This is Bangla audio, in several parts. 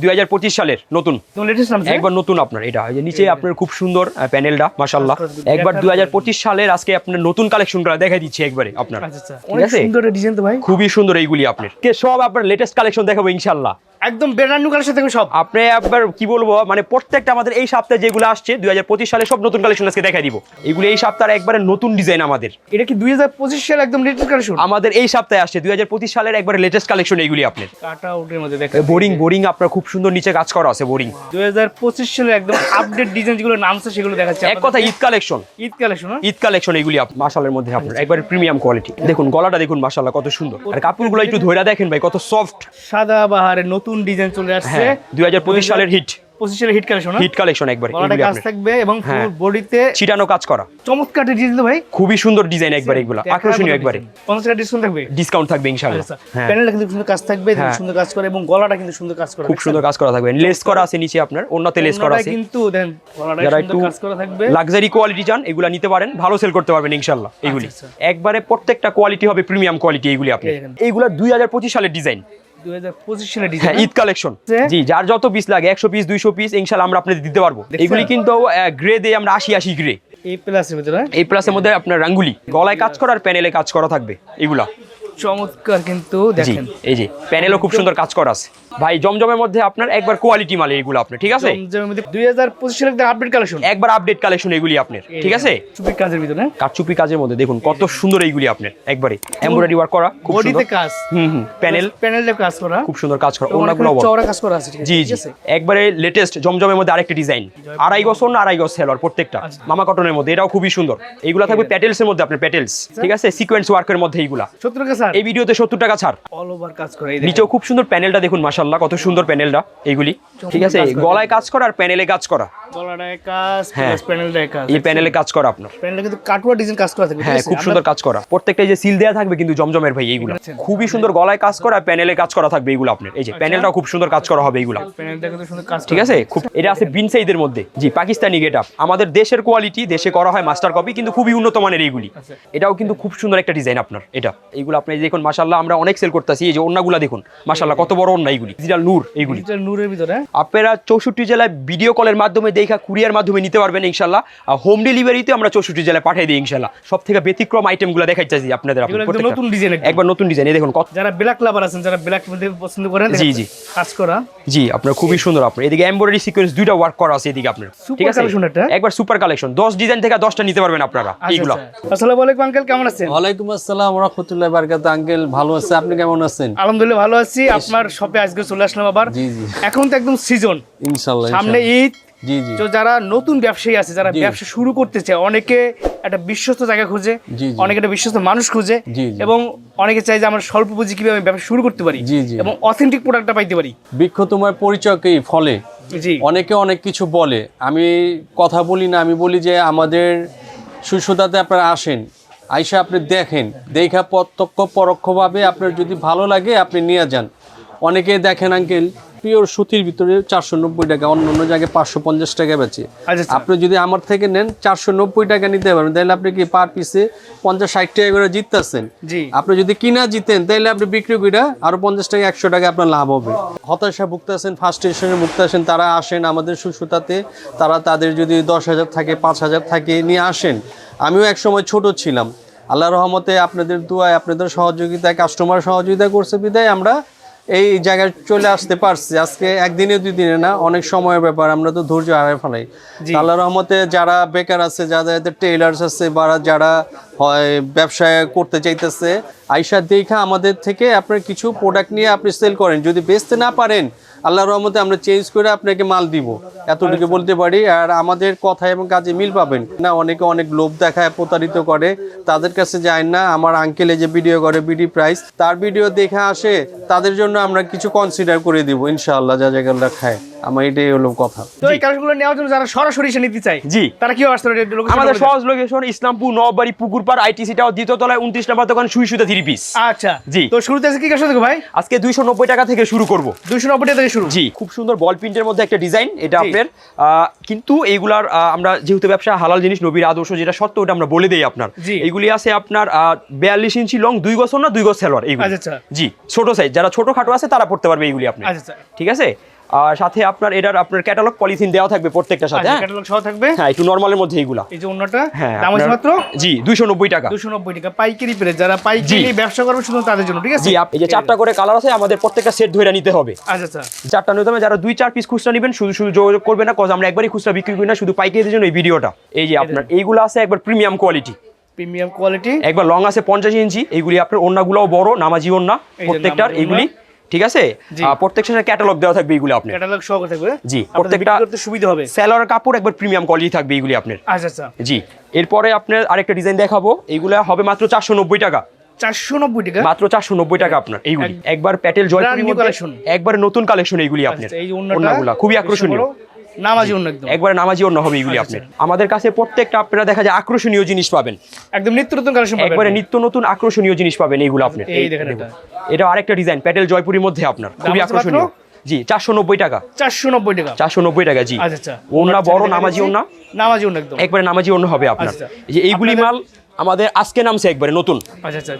দুই হাজার পঁচিশ সালের নতুন। একবার নতুন আপনার এটা নিচে আপনার খুব সুন্দর প্যানেলটা মাশাল্লাহ একবার দুই সালের আজকে আপনার নতুন কালেকশনগুলো দেখাই দিচ্ছি একবারে আপনার। আচ্ছা আচ্ছা ঠিক আছে? সুন্দর ডিজাইন তো ভাই। খুবই সুন্দর এইগুলি আপনার। কে সব আপনার লেটেস্ট কালেকশন দেখাবো একদম ব্র্যান্ড নিউ কালেকশন সব। আপনি একবার কি বলব মানে প্রত্যেকটা আমাদের এই সপ্তাহে যেগুলো আসছে দুই হাজার পঁচিশ সালে সব নতুন কালেকশন আজকে দেখাই দিব। এগুলো এই সপ্তাহের একবারে নতুন ডিজাইন আমাদের। এটা কি দুই হাজার পঁচিশ সাল একদম লেটেস্ট কালেকশন আমাদের এই সপ্তাহে আসছে দুই হাজার পঁচিশ সালের একবারে লেটেস্ট কালেকশন এইগুলি আপনার। কাটা আউটের মধ্যে দেখেন বোরিং বোরিং আপনার খুব সুন্দর নিচে কাজ করা আছে বোরিং। দুই হাজার পঁচিশ সালের একদম আপডেট ডিজাইন যেগুলো নামছে সেগুলো দেখাচ্ছে এক কথা Eid collection Eid collection Eid collection এগুলি মাসালের মধ্যে আপনার একবারে প্রিমিয়াম কোয়ালিটি দেখুন গলাটা দেখুন মাসাল্লাহ কত সুন্দর। আর কাপড়গুলো একটু ধরে দেখেন ভাই কত সফট সাদা বাহারের নতুন ডিজাইন চলে আসছে। হ্যাঁ দুই সালের hit hit collection hit collection একবার কাজ থাকবে এবং হ্যাঁ। বডিতে চিটানো কাজ করা। চমৎকার ডিজাইন তো ভাই। খুবই সুন্দর ডিজাইন একবার এগুলো আকর্ষণীয় একবারে। পঞ্চাশ টাকা ডিসকাউন্ট থাকবে? ডিসকাউন্ট থাকবে ইনশাআল্লাহ। আচ্ছা হ্যাঁ। প্যানেলটা কিন্তু সুন্দর কাজ থাকবে হ্যাঁ। সুন্দর কাজ করে এবং গলাটা কিন্তু সুন্দর কাজ করে খুব সুন্দর কাজ করা থাকবে। লেস করা আছে নিচে আপনার অন্যতে লেস করা আছে। কিন্তু দেন গলাটা একটু কাজ করা থাকবে। লাক্সারি কোয়ালিটি চান এগুলা নিতে পারেন ভালো সেল করতে পারবেন ইনশাল্লাহ এগুলি। আচ্ছা। একবারে প্রত্যেকটা কোয়ালিটি হবে প্রিমিয়াম কোয়ালিটি এগুলি আপনি। এইগুলা দুই হাজার পঁচিশ সালের ডিজাইন হ্যাঁ ঈদ কালেকশন জি যার যত পিস লাগে একশো পিস দুইশো পিস আমরা আপনাদের দিতে পারব। এগুলি কিন্তু গ্রে দিয়ে আমরা আশি আশি গ্রে এই প্লাসের ভিতরে এই প্লাসের মধ্যে আপনার রাঙ্গুলি। গলায় কাজ করা আর প্যানেলে কাজ করা থাকবে এগুলা। চমৎকার কিন্তু দেখেন। এই যে প্যানেলও খুব সুন্দর কাজ করা আছে। ভাই জমজমের মধ্যে আপনার একবার কোয়ালিটি মাল এগুলো আপনার ঠিক আছে? দুই হাজার পঁচিশ সালের একটা আপডেট কালেকশন একবার আপডেট কালেকশন এগুলি আপনার ঠিক আছে? চুপির কাজের ভিতরে। কাঠচুপি কাজের মধ্যে দেখুন কত সুন্দর এইগুলি আপনার একবারে এমব্রয়ডারি ওয়ার্ক করা খুব বডিতে সুন্দর। কাজ। হুম হুম প্যানেল প্যানেলটা কাজ করা। খুব সুন্দর কাজ করা ওনাগুলো চওড়া কাজ করা আছে ঠিক আছে জি জি। একবারে লেটেস্ট জমজমের মধ্যে আরেকটা ডিজাইন আড়াই গজ না আড়াই গজ সেলর প্রত্যেকটা আচ্ছা। মামা কটনের মধ্যে এটাও খুবই সুন্দর। এইগুলা থাকবে প্যাটেলস এর মধ্যে আপনার প্যাটেলস ঠিক আছে? সিকোয়েন্স ওয়ার্কের মধ্যে এইগুলা। সত্তর টাকা স্যার এই ভিডিওতে সত্তর টাকা ছাড়। অল ওভার কাজ করে নিচেও খুব সুন্দর প্যানেলটা দেখুন কত সুন্দর প্যানেলটা এইগুলি। ঠিক আছে? গলায় কাজ করা আর প্যানেলে কাজ করা। গলাটায় কাজ হ্যাঁ। প্লাস প্যানেলটায় কাজ এই প্যানেলে কাজ করা আপনার। প্যানেলটা কিন্তু কাটুয়া ডিজাইন কাজ করা থাকবে হ্যাঁ খুব সুন্দর কাজ করা। প্রত্যেকটা এই যে সিল দেওয়া থাকবে কিন্তু জমজমের ভাই এইগুলো। আচ্ছা। খুবই সুন্দর গলায় কাজ করা প্যানেলে কাজ করা থাকবে এইগুলো আপনার। এই যে প্যানেলটাও খুব সুন্দর কাজ করা হবে এইগুলা। প্যানেলটা কিন্তু সুন্দর কাজ ঠিক আছে? খুব এটা আছে বিন বিনসাইদের মধ্যে। জি পাকিস্তানি গেট আপ আমাদের দেশের কোয়ালিটি দেশে করা হয় মাস্টার কপি কিন্তু খুবই উন্নত মানের এইগুলি। আচ্ছা। এটাও কিন্তু খুব সুন্দর একটা ডিজাইন আপনার এটা। এইগুলো আপনি দেখুন মাশাল্লাহ আমরা অনেক সেল করতেছি। এই যে অন্যগুলা দেখুন মাশাল্লাহ কত বড় অন্য এইগুলি। ডিজিটাল নূর এইগুলি। ডিজিটাল নূরের ভিতরে? আপনারা চৌষট্টি জেলায় ভিডিও কলের মাধ্যমে দেখা কুরিয়ার মাধ্যমে নিতে পারবেন ইনশাল্লাহ আর হোম ডেলিভারিতে আমরা চৌষট্টি জেলায় পাঠিয়ে দিই ইনশাল্লাহ সব থেকে ব্যতিক্রম আইটেমগুলো দেখাইতেছি আপনাদের নতুন ডিজাইন একবার নতুন ডিজাইন এই দেখুন কত যারা ব্ল্যাক লাভার আছেন যারা ব্ল্যাক মধ্যে পছন্দ করেন জি, জি। কাজ করা। জি আপনার খুবই সুন্দর আপনার। এদিকে এমব্রয়ডারি সিকোয়েন্স দুইটা ওয়ার্ক করা আছে এদিকে আপনার। ঠিক আছে? collection এটা। একবার সুপার কালেকশন দশ ডিজাইন থেকে দশটা নিতে পারবেন আপনারা আচ্ছা, এইগুলো। আচ্ছা। আসসালামু আলাইকুম আঙ্কেল কেমন আছেন? ওয়ালাইকুম আসসালাম রহমতুল্লাহ বারকাত আঙ্কেল ভালো আছে? আপনি কেমন আছেন? আলহামদুলিল্লাহ ভালো আছি। আপনার শপে আজকে চলে আসলাম আবার। এখন তো একদম সিজন ইনশাল্লাহ সামনে ঈদ। জি জি। তো যারা নতুন ব্যবসায়ী আছে যারা ব্যবসা শুরু করতে চায় অনেকে একটা বিশ্বস্ত জায়গা খুঁজে। অনেকে একটা বিশ্বস্ত মানুষ খুঁজে। এবং অনেকে চাই যে আমরা স্বল্প পুঁজি কীভাবে ব্যবসা শুরু করতে পারি জি, জি। এবং অথেন্টিক প্রোডাক্টটা পাইতে পারি। বৃক্ষ তোমার পরিচয়কেই ফলে। জি। অনেকে অনেক কিছু বলে। আমি কথা বলি না আমি বলি যে আমাদের সুস্থতাতে আপনারা আসেন। আইসা আপনি দেখেন, দেখা প্রত্যক্ষ পরোক্ষভাবে আপনার যদি ভালো লাগে আপনি নিয়ে যান। অনেকেই দেখেন আঙ্কেল পিওর সুতির ভিতরে চারশো নব্বই টাকা অন্য অন্য জায়গায় পাঁচশো পঞ্চাশ টাকা বেচে। আচ্ছা, আচ্ছা। আপনি যদি আমার থেকে নেন চারশো নব্বই টাকা নিতে পারবেন। তাহলে আপনি কি পার পিসে পঞ্চাশ ষাট টাকা করে জিততেছেন? আপনি যদি কিনা জিতেন তাহলে আপনি বিক্রি করে আরও পঞ্চাশ টাকা একশো টাকা আপনার লাভ হবে। হতাশা ভুগতেছেন ফার্স্ট স্টেশনে ভুগতেছেন তারা আসেন আমাদের সুসুতাতে তারা তাদের যদি দশ হাজার থাকে পাঁচ হাজার থাকে নিয়ে আসেন। আমিও এক সময় ছোট ছিলাম। আল্লাহ রহমতে আপনাদের দুয়ায় আপনাদের সহযোগিতায় কাস্টমার সহযোগিতা করছে বিদায়। আমরা এই জায়গায় চলে আসতে পারছি। আজকে একদিনে দুই দিনে না অনেক সময়ের ব্যাপার আমরা তো ধৈর্য হারাই ফেলাই। আল্লাহ রহমতে যারা বেকার আছে যাদের টেইলার্স আছে বা যারা হয় ব্যবসায় করতে চাইতেছে আইসা দেখা আমাদের থেকে আপনার কিছু প্রোডাক্ট নিয়ে আপনি সেল করেন। যদি বেচতে না পারেন আল্লাহ রহমতে আমরা চেঞ্জ করে আপনাকে মাল দিব। এতটুকু বলতে পারি। আর আমাদের কথা এবং কাজে মিল পাবেন। না অনেকে অনেক লোভ দেখায় প্রতারিত করে। তাদের কাছে যায় না। আমার আঙ্কেলে যে ভিডিও করে বিডি প্রাইস তার ভিডিও দেখে আসে। তাদের জন্য আমরা কিছু কনসিডার করে দিব ইনশাআল্লাহ যা জায়গা খায় আমার এটাই হলো কথা। তো এই নেওয়ার জন্য যারা সরাসরি এসে নিতে চায় জি। তারা কি আসতে পারে? আমাদের সহজ লোকেশন ইসলামপুর নববাড়ি পুকুরপাড় আইটিসিটাও দ্বিতীয় তলায় উনত্রিশ নম্বর দোকান সুই সুতা থ্রি পিস। আচ্ছা। জি। তো শুরুতে কি কাজ থেকে ভাই? আজকে দুইশো নব্বই টাকা থেকে শুরু করব। দুইশো নব্বই টাকা থেকে শুরু? জি খুব সুন্দর বল প্রিন্টের মধ্যে একটা ডিজাইন এটা আপনার কিন্তু এইগুলার আমরা যেহেতু ব্যবসা হালাল জিনিস নবীর আদর্শ যেটা সত্য ওটা আমরা বলে দেই আপনার। এইগুলি আছে আপনার বিয়াল্লিশ ইঞ্চি লং দুই গজ না দুই গজ সেলোয়ার এইগুলি। আচ্ছা, আচ্ছা। জি ছোট সাইজ যারা ছোট খাটো আছে তারা পড়তে পারবে এইগুলি আপনি। আচ্ছা। ঠিক আছে? আর সাথে আপনার এটার আপনার ক্যাটালগ পলিথিন দেওয়া থাকবে প্রত্যেকটার সাথে হ্যাঁ? ক্যাটালগ সহ থাকবে? হ্যাঁ একটু নর্মালের মধ্যে এইগুলা। এই যে অন্যটা হ্যাঁ দাম আছে মাত্র? জি দুইশো নব্বই টাকা। দুশো নব্বই টাকা পাইকারি প্রেস যারা পাইকারি ব্যবসা করবে শুধু তাদের জন্য ঠিক আছে? জি এই যে চারটা করে কালার আছে আমাদের প্রত্যেকটা সেট ধরে নিতে হবে। আচ্ছা আচ্ছা। চারটা নিতে হবে যারা দুই চার পিস খুচরা নেবেন শুধু শুধু যোগাযোগ করবে না কজ আমরা একবারই খুচরা বিক্রি করি না শুধু পাইকারিদের জন্য এই ভিডিওটা। এই যে আপনার এইগুলো আছে একবার প্রিমিয়াম কোয়ালিটি প্রিমিয়াম কোয়ালিটি একবার লং আছে পঞ্চাশ ইঞ্চি এইগুলি আপনার ওন্নাগুলোও বড় নামাজি ওন্না প্রত্যেকটার এইগুলি ঠিক আছে? প্রত্যেক সাথে ক্যাটালগ দেওয়া থাকবে এইগুলো আপনার। ক্যাটালগ সহ থাকবে। জি, প্রত্যেকটা- করতে সুবিধা হবে। সেলর কাপড় একবার প্রিমিয়াম কোয়ালিটি থাকবে এইগুলি আপনার। আচ্ছা আচ্ছা। জি এরপরে আপনার আরেকটা ডিজাইন দেখাবো। এইগুলো হবে মাত্র চারশো নব্বই টাকা। টাকা? মাত্র চারশো নব্বই টাকা আপনার এইগুলি। একবার প্যাটেল জয়পুরি একবার নতুন কালেকশন এইগুলি আপনার। আচ্ছা, এই যে খুবই আকর্ষণীয়। নামাজি অন্য একদম। একবার নামাজি অন্য হবে এইগুলি আপনার আমাদের কাছে প্রত্যেকটা আপনারা দেখা যায় আকর্ষণীয় জিনিস পাবেন। একদম নিত্য নতুন কালেকশন পাবেন। একবারে নিত্য নতুন আকর্ষণীয় জিনিস পাবেন এইগুলো আপনার এই দেখেন এটা। এটা আরেকটা ডিজাইন প্যাটেল জয়পুরির মধ্যে আপনার। খুবই আকর্ষণীয়। জি চারশো নব্বই টাকা। চারশো নব্বই টাকা। চারশো নব্বই টাকা জি। আচ্ছা আচ্ছা। ওন্না বড় নামাজি। ওন্না নামাজি অন্য একদম। একবারে নামাজি অন্য হবে আপনার। আচ্ছা। যে এইগুলি মাল আমাদের আজকে নামছে একবারে নতুন। আচ্ছা আচ্ছা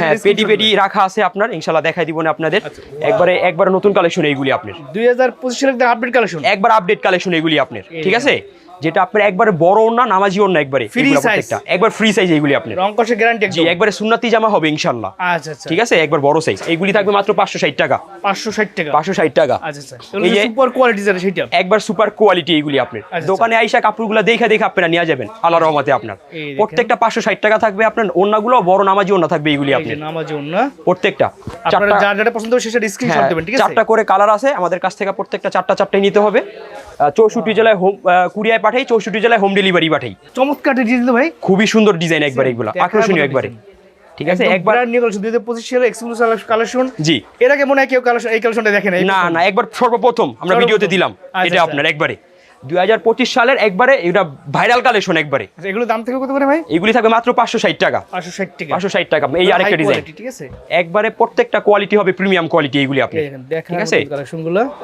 হ্যাঁ পেটি পেটি রাখা আছে আপনার ইনশাল্লাহ দেখাই দিব না আপনাদের। একবারে একবার নতুন কালেকশন এইগুলি আপনার। দুই হাজার পঁচিশ সালের আপডেট কালেকশন একবার আপডেট কালেকশন এগুলি আপনার ঠিক আছে? যেটা আপনার একবারে বড় না নামাজি না একবারে এগুলা size। একবার ফ্রি সাইজ এইগুলি আপনার। রং কষে গ্যারান্টি জি একবারে সুন্নাতি জামা হবে ইনশাল্লাহ আচ্ছা আচ্ছা। ঠিক আছে? একবার বড় সাইজ এইগুলি থাকবে মাত্র পাঁচশো ষাট টাকা। পাঁচশো ষাট টাকা। পাঁচশো ষাট টাকা। আচ্ছা আচ্ছা। এই যে- সুপার কোয়ালিটি যেটা সেটা। একবার সুপার কোয়ালিটি এইগুলি আপনার। আচ্ছা। দোকানে আইসা কাপড়গুলো দেখে দেখে আপনারা নিয়ে যাবেন আল্লাহ রহমতে আপনার। প্রত্যেকটা পাঁচশো ষাট টাকা থাকবে আপনার অন্যগুলো বড় নামাজি অন্য থাকবে এইগুলি আপনার। নামাজি অন্য প্রত্যেকটা। চারটা যার যেটা পছন্দ হবে সেটা স্ক্রিনশট হ্যাঁ, দেবেন ঠিক আছে? চারটা করে কালার আছে আমাদের কাছ থেকে প্রত্যেকটা চারটা চারটাই নিতে হবে। চৌষট্টি জেলায় হোম কুরিয়ায় পাঠাই চৌষট্টি জেলায় হোম ডেলিভারি পাঠাই। চমৎকার ডিজাইন ভাই। খুবই সুন্দর ডিজাইন একবার এগুলো আকর্ষণীয় একবারে। ঠিক আছে একবার নিয়ে কালেকশন দুই হাজার পঁচিশ সালে এক্সক্লুসিভ কালেকশন জি। এর আগে মনে হয় কেউ কালেকশন এই কালেকশনটা দেখেন না না একবার সর্বপ্রথম আমরা। ভিডিওতে দিলাম আচ্ছা, এটা আচ্ছা। আপনার একবারে। দুই হাজার পঁচিশ সালের একবারে এটা ভাইরাল কালেকশন একবারে। আচ্ছা, এগুলো দাম থেকে কত করে ভাই? এগুলি থাকবে মাত্র পাঁচশো ষাট টাকা। পাঁচশো ষাট টাকা। পাঁচশো ষাট টাকা। এই আরেকটা ডিজাইন ঠিক আছে? একবারে প্রত্যেকটা কোয়ালিটি হবে প্রিমিয়াম কোয়ালিটি এইগুলি আপনি ঠিক আছে?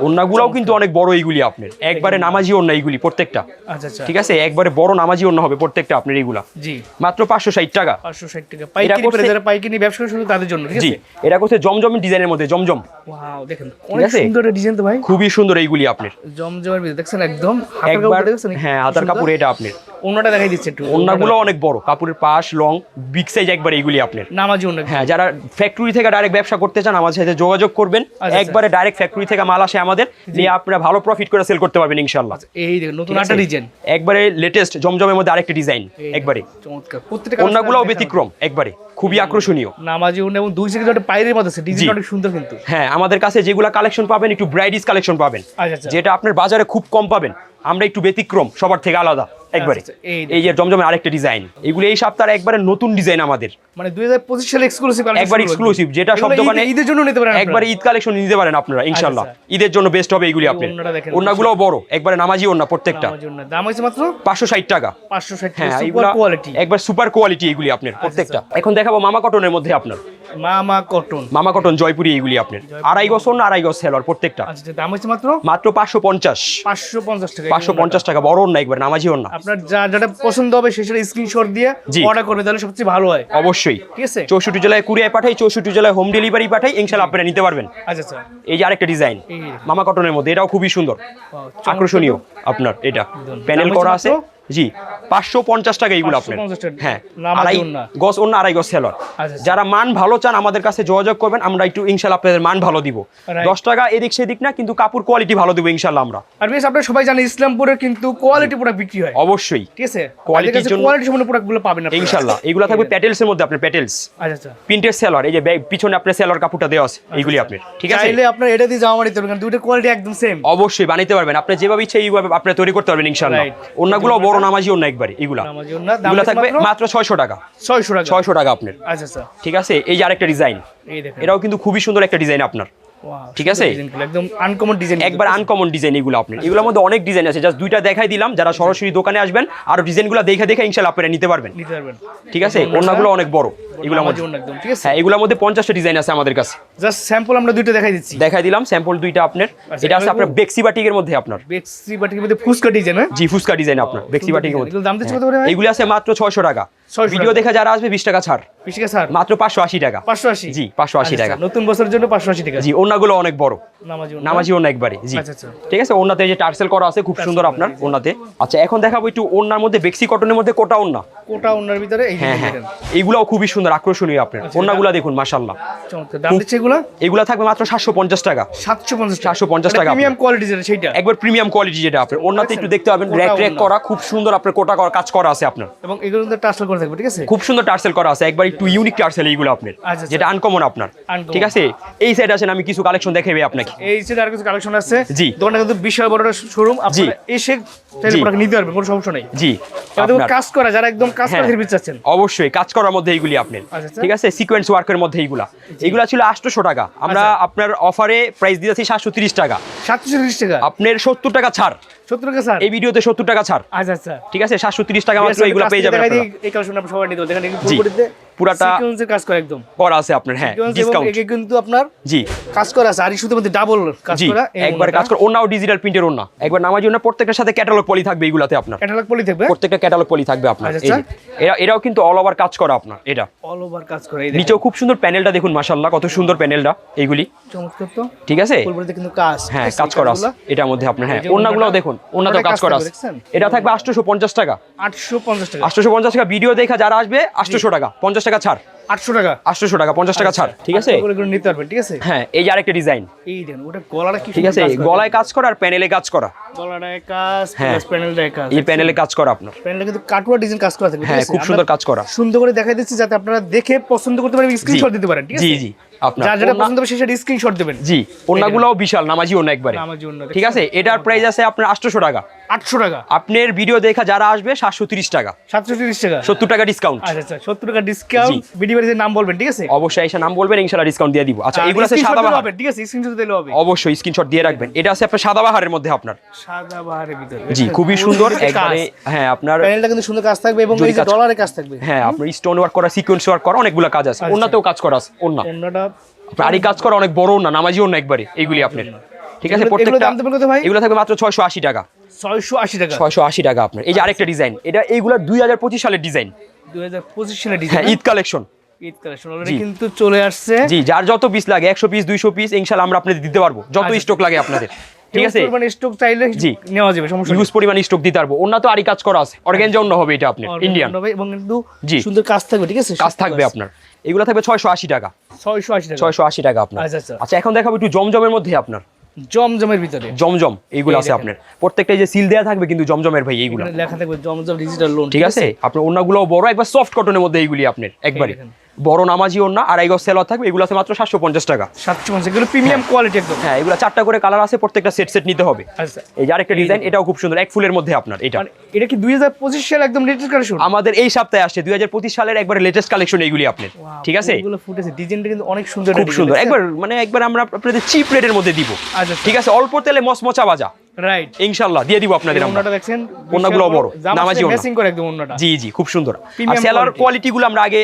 ওন্নাগুলোও কিন্তু অনেক বড় এইগুলি আপনার। একবারে নামাজি ওন্না এইগুলি প্রত্যেকটা। আচ্ছা আচ্ছা। ঠিক আছে? একবারে বড় নামাজি ওন্না হবে প্রত্যেকটা আপনার এইগুলা জি। মাত্র পাঁচশো ষাট টাকা। পাঁচশো ষাট টাকা। পাইকারি যারা পাইকারি ব্যবসা শুধু তাদের জন্য জি। এটা করছে জমজম ডিজাইনের মধ্যে জমজম। ওয়াও দেখেন অনেক সুন্দর ডিজাইন তো ভাই। খুবই সুন্দর এইগুলি আপনার। জমজমের ভিতরে দেখছেন? একদম একবার হ্যাঁ হাতার কাপড় এটা আপনার। অন্যটা দেখাই দিচ্ছে একটু ওন্নাগুলো অনেক বড় কাপড়ের পাশ লং বিগ সাইজ একবার এইগুলি আপনার। নামাজি অন্য হ্যাঁ যারা ফ্যাক্টরি থেকে ডাইরেক্ট ব্যবসা করতে চান আমাদের সাথে যোগাযোগ করবেন। আচ্ছা। একবারে ডাইরেক্ট ফ্যাক্টরি থেকে মাল আসে আমাদের নিয়ে আপনারা ভালো প্রফিট করে সেল করতে পারবেন ইনশাল্লাহ এই নতুন একটা ডিজাইন একবারে লেটেস্ট জমজমের মধ্যে আরেকটা ডিজাইন একবারে। চমৎকার। প্রত্যেকটা অন্যগুলোও ব্যতিক্রম একবারে। খুবই আকর্ষণীয়। নামাজি অন্য এবং দুই থেকে একটা পায়ের মধ্যে আছে ডিজাইন অনেক সুন্দর কিন্তু। হ্যাঁ আমাদের কাছে যেগুলো কালেকশন পাবেন একটু ব্রাইডিস কালেকশন পাবেন। আচ্ছা, আচ্ছা। যেটা আপনার বাজারে খুব কম পাবেন। আমরা একটু ব্যতিক্রম সবার থেকে আলাদা একবারে। আচ্ছা, এই যে জমজমের আরেকটা ডিজাইন এগুলো এই সপ্তাহে একবারে নতুন ডিজাইন আমাদের। মানে দুই হাজার পঁচিশ সালে এক্সক্লুসিভ একবার exclusive, যেটা সব দোকানে- ঈদের জন্য নিতে পারেন একবারে ঈদ কালেকশন নিতে পারেন আপনারা ইনশাল্লাহ আচ্ছা। ঈদের জন্য বেস্ট হবে এইগুলি আপনি ওড়নাটা বড় একবারে নামাজি ওনা প্রত্যেকটা। দাম হয়েছে মাত্র? পাঁচশো ষাট টাকা। পাঁচশো ষাট হ্যাঁ সুপার কোয়ালিটি একবার সুপার কোয়ালিটি এগুলি আপনার প্রত্যেকটা। এখন দেখাবো মামা কটনের মধ্যে আপনার। মা মা কটন। মামা কটন জয়পুরি এইগুলি আপনার। আড়াই গজ আড়াই গজ সেলর প্রত্যেকটা। আচ্ছা দাম হয়েছে মাত্র? মাত্র পাঁচশো পঞ্চাশ। পাঁচশো পঞ্চাশ টাকা। পাঁচশো পঞ্চাশ টাকা বড় না একবার নামাজি না। আপনার যা যেটা পছন্দ হবে সেটা স্ক্রিনশট দিয়ে অর্ডার করবে তাহলে সবচেয়ে ভালো হয়। অবশ্যই। ঠিক আছে? চৌষট্টি জেলায় কুরিয়ায় পাঠাই চৌষট্টি জেলায় হোম ডেলিভারি পাঠাই ইনশাল্লাহ আপনারা নিতে পারবেন। আচ্ছা আচ্ছা। এই যে আরেকটা ডিজাইন মামা কটনের মধ্যে এটাও খুবই সুন্দর। আকর্ষণীয় আপনার এটা। প্যানেল করা আছে। জি পাঁচশো পঞ্চাশ টাকা এইগুলো আপনার। হ্যাঁ আড়াই। গজ অন্য আড়াই গজ সেলর আচ্ছা। যারা মান ভালো চান আমাদের কাছে যোগাযোগ করবেন আমরা একটু ইনশাল্লাহ আপনাদের মান ভালো দিব। দশ টাকা এদিক সেদিক না কিন্তু কাপড় কোয়ালিটি ভালো দিব ইনশাল্লাহ আমরা। আর বেশ আপনারা সবাই জানেন ইসলামপুরে কিন্তু কোয়ালিটি প্রোডাক্ট বিক্রি হয়। অবশ্যই। ঠিক আছে? কোয়ালিটির জন্য- কোয়ালিটি সম্পূর্ণ প্রোডাক্টগুলো পাবেন আপনারা। ইনশাল্লাহ। এগুলো থাকবে প্যাটেলস এর মধ্যে আপনার প্যাটেলস আচ্ছা আচ্ছা। প্রিন্টের সেলর এই যে পিছনে আপনার সেলর কাপড়টা দেওয়া আছে এইগুলি আপনার। ঠিক আছে? চাইলে আপনার এটা দিয়ে জামা নিতে পারবেন দুটো কোয়ালিটি একদম সেম অবশ্যই বানাইতে পারবেন। আপনি যেভাবে ইচ্ছে এইভাবে আপনি তৈরি করতে পারবেন ইনশাল্লাহ. অন্যগুলো বড় নামাজি অন্য একবারে এগুলা। এগুলো থাকবে মাত্র? ছয়শো টাকা। ছয়শো টাকা। ছয়শো টাকা আপনার। আচ্ছা আচ্ছা। ঠিক আছে? এই যে আরেকটা ডিজাইন এটাও কিন্তু খুবই সুন্দর একটা ডিজাইন আপনার। ঠিক আছে? একদম আনকমন ডিজাইন একবার আনকমন ডিজাইন এগুলো আপনার। এগুলোর মধ্যে অনেক ডিজাইন আছে জাস্ট দুইটা দেখাই দিলাম যারা সরাসরি দোকানে আসবেন আর ডিজাইনগুলো দেখে দেখে ইনশাল্লাহ আপনারা নিতে পারবেন। নিতে পারবেন। ঠিক আছে? অন্যগুলো অনেক বড় এগুলোর মধ্যে। একদম ঠিক আছে? হ্যাঁ এগুলোর মধ্যে পঞ্চাশটা ডিজাইন আছে আমাদের কাছে। জাস্ট স্যাম্পল আমরা দুইটা দেখাই দিচ্ছি। দেখাই দিলাম স্যাম্পল দুইটা আপনার। আচ্ছা, এটা আছে আপনার বেক্সি বাটিকের মধ্যে আপনার। বেক্সি বাটির মধ্যে ফুসকা ডিজাইন হ্যাঁ? জি ফুসকা ডিজাইন আপনার বেক্সি বাটিকের মধ্যে। দাম কত করে ভাই? আছে মাত্র ছয়শো টাকা। 600 ভিডিও দেখে যারা আসবে বিশ টাকা ছাড়। বিশ টাকা ছাড়। মাত্র পাঁচশো আশি টাকা। পাঁচশো আশি। জি, পাঁচশো আশি টাকা। নতুন বছরের জন্য পাঁচশো আশি টাকা। জি অন্যগুলো অনেক বড়। নামাজি ওন্না। একবারে জি। আচ্ছা, আচ্ছা। ঠিক আছে ওন্নাতে যে টার্সেল করা আছে খুব সুন্দর আপনার ওন্নাতে। আচ্ছা এখন দেখাবো একটু ওন্নার মধ্যে বেক্সি কটনের মধ্যে কোটা ওন্না। কোটা ওন্নার ভিতরে হ্যাঁ হ্যাঁ। এইগুলাও খুবই সুন্দর আকর্ষণীয় আপনার। আচ্ছা, দেখুন মাশাল্লাহ দাম দিচ্ছে এগুলো? এগুলা থাকবে মাত্র সাতশো পঞ্চাশ টাকা। 750 750 টাকা। প্রিমিয়াম কোয়ালিটি যেটা সেইটা। একবার প্রিমিয়াম কোয়ালিটি যেটা আপনার। ওন্নাতে একটু দেখতে পাবেন র্যাক র্যাক করা খুব সুন্দর আপনার কোটা করা কাজ করা আছে আপনার। এবং এগুলো টার্সেল করে থাকবে ঠিক আছে? খুব সুন্দর টার্সেল করা আছে একবার একটু ইউনিক টার্সেল এইগুলো আপনার আচ্ছা, যেটা আনকমন আপনার। ঠিক আছে? এই সাইড আছেন আমি কিছু কালেকশন দেখাবে আপনাকে। এই সেটা আর কিছু কালেকশন আছে জি। দোকানটা কিন্তু বিশাল বড় শোরুম আপনারা এসে। প্রোডাক্ট নিতে পারবেন কোনো সমস্যা নেই। জি। কাজ করা যারা একদম কাজ করা হ্যাঁ। চাচ্ছেন। অবশ্যই কাজ করার মধ্যে এইগুলি আচ্ছা, আচ্ছা। ঠিক আছে? সিকোয়েন্স ওয়ার্কের মধ্যে এইগুলা। এইগুলা ছিল আটশোশো টাকা। আমরা আচ্ছা। আপনার অফারে প্রাইস দিয়েছি সাতশো তিরিশ টাকা। সাতশো তিরিশ টাকা? আপনার সত্তর টাকা ছাড়। সত্তর টাকা স্যার এই ভিডিওতে সত্তর টাকা ছাড়। আচ্ছা আচ্ছা। ঠিক আছে? সাতশো তিরিশ টাকা মাত্র এইগুলো পেয়ে যাবেন আপনারা। এই কালেকশন আপনারা সবাই নিতে দেখেন পুরাটা সিকোয়েন্সের কাজ করে একদম। করা আছে আপনার হ্যাঁ ডিসকাউন্ট একে কিন্তু আপনার জি। কাজ করা আছে। আর এই শুধু মধ্যে ডাবল কাজ করা একবার কাজ করে। অন্যাও ডিজিটাল প্রিন্টের অন্য একবার নামাজি অন্য প্রত্যেকটার সাথে ক্যাটালগ পলি থাকবে এইগুলাতে আপনার। ক্যাটালগ পলি থাকবে? প্রত্যেকটা ক্যাটালগ পলি থাকবে আপনার। আচ্ছা, এরা এরাও কিন্তু অল ওভার কাজ করা আপনার এটা। অল ওভার কাজ করে এই নিচেও খুব সুন্দর প্যানেলটা দেখুন মাশাল্লাহ কত সুন্দর প্যানেলটা এইগুলি। চমৎকার তো। ঠিক আছে? ফুলপুরিতে কিন্তু কাজ হ্যাঁ কাজ করা আছে এটার মধ্যে আপনার হ্যাঁ যে দেখুন অন্যতেও ওড়নাটা কাজ করা আছে। এটা থাকবে আটশোশো পঞ্চাশ টাকা। 850 টাকা। আটশোশো পঞ্চাশ টাকা ভিডিও দেখা যারা আসবে আটশোশো টাকা পঞ্চাশ টাকা ছাড়। 800 টাকা। আটশোশো টাকা পঞ্চাশ টাকা ছাড় ঠিক আছে? করে করে নিতে পারবেন ঠিক আছে? হ্যাঁ এই যে আরেকটা ডিজাইন এই দেন ওটা গলাটা কি ঠিক আছে। গলায় কাজ করা আর প্যানেলে কাজ করা। গলাটায় কাজ হ্যাঁ। প্যানেলটায় কাজ এই প্যানেলে কাজ করা আপনার। কিন্তু কাটুয়া ডিজাইন কাজ করা থাকবে হ্যাঁ খুব সুন্দর কাজ করা। সুন্দর করে দেখাই দিচ্ছি যাতে আপনারা দেখে পছন্দ করতে পারেন স্ক্রিনশট দিতে পারেন ঠিক আছে? জি জি। আপনার যার যেটা পছন্দ হবে সেটা স্ক্রিনশট দেবেন। জি ওনাগুলোও বিশাল নামাজি ওনা একবারে। ঠিক আছে? এটার প্রাইস আছে আপনার আটশোশো টাকা। 800 টাকা। আপনার ভিডিও দেখা যারা আসবে সাতশো তিরিশ টাকা। 730 টাকা। সত্তর টাকা ডিসকাউন্ট আচ্ছা আচ্ছা 70 টাকা ডিসকাউন্ট ভিডিও নাম বলবেন ঠিক আছে? অবশ্যই এসে নাম বলবেন ইনশাল্লাহ ডিসকাউন্ট দিয়ে দিব। আচ্ছা এগুলো আছে সাদা বাহার। হবে ঠিক আছে? স্ক্রিনশট দিলেও হবে। অবশ্যই স্ক্রিনশট দিয়ে রাখবেন। এটা আছে আপনার সাদা বাহারের মধ্যে আপনার। সাদা বাহারের ভিতরে। জি খুবই সুন্দর। একবারে হ্যাঁ আপনার প্যানেলটা কিন্তু সুন্দর কাজ থাকবে এবং এই ডলারে কাজ। থাকবে। হ্যাঁ আপনার স্টোন ওয়ার্ক করা সিকোয়েন্স ওয়ার্ক করা অনেকগুলো কাজ আছে। আচ্ছা। অন্যতেও কাজ করা আছে অন্যটা আর কাজ করা অনেক বড় না নামাজি অন্য একবারে এইগুলি আপনার। ঠিক আছে প্রত্যেকটা? এগুলো থাকবে মাত্র ছয়শো আশি টাকা। 680 টাকা। ছয়শো আশি টাকা আপনার। এই যে আরেকটা ডিজাইন এটা এইগুলো দুই হাজার পঁচিশ সালের ডিজাইন। 2025 সালে হ্যাঁ design Eid collection. Eid collection already কিন্তু চলে আসছে। জি যার যত পিস লাগে একশো পিস দুইশো পিস ইনশাল্লাহ আমরা আপনাদের দিতে পারব। যত আচ্ছা। স্টক লাগে আপনাদের। ঠিক আছে? স্টক চাইলে জি। নেওয়া যাবে সমস্যা ইউজ পরিমাণ স্টক দিতে পারব। অন্য তো আরই কাজ করা আছে। অর্গেনজা অন্য হবে এটা আপনার এবং কিন্তু। সুন্দর কাজ থাকবে ঠিক আছে? কাজ থাকবে আপনার। এগুলো থাকবে ছয়শো আশি টাকা। 680 টাকা। ছয়শো আশি টাকা আপনার। আচ্ছা, আচ্ছা। আচ্ছা এখন দেখাবো একটু জমজমের মধ্যে আপনার। জমজমের ভিতরে। জমজম এইগুলো আছে আপনার। প্রত্যেকটা যে সিল দেয়া থাকবে কিন্তু জমজমের ভাই এইগুলো। লেখা থাকবে জমজম ডিজিটাল লোন ঠিক আছে? আপনার অন্যগুলো বড় একবার সফট কটনের মধ্যে এইগুলি আপনার একবারে। বড় নামাজি অন্য আর এইগুলো সেলর থাকবে এগুলো আছে মাত্র সাতশো পঞ্চাশ টাকা। 750 এগুলো প্রিমিয়াম কোয়ালিটি একদম। হ্যাঁ এগুলো চারটা করে কালার আছে প্রত্যেকটা সেট সেট নিতে হবে। আচ্ছা। এই যে আরেকটা ডিজাইন এটাও খুব সুন্দর এক ফুলের মধ্যে আপনার এটা। মানে এটা কি 2025 সালে একদম লেটেস্ট কালেকশন আমাদের এই সপ্তাহে আসছে দুই হাজার পঁচিশ সালের একবার লেটেস্ট কালেকশন এইগুলি আপনার ঠিক আছে? এগুলো ফুটেছে ডিজাইনটা কিন্তু অনেক সুন্দর খুব সুন্দর। একবার মানে একবার আমরা আপনাদের চিপ রেটের মধ্যে দিব আচ্ছা। ঠিক আছে? অল্প তেলে মচমচা বাজা। রাইট ইনশাল্লাহ দিয়ে দিব আপনাদের আমরা। দেখছেন? বড়, নামাজি করে একদম ওন্নাটা জি জি খুব সুন্দর। আর সেলার আমরা আগে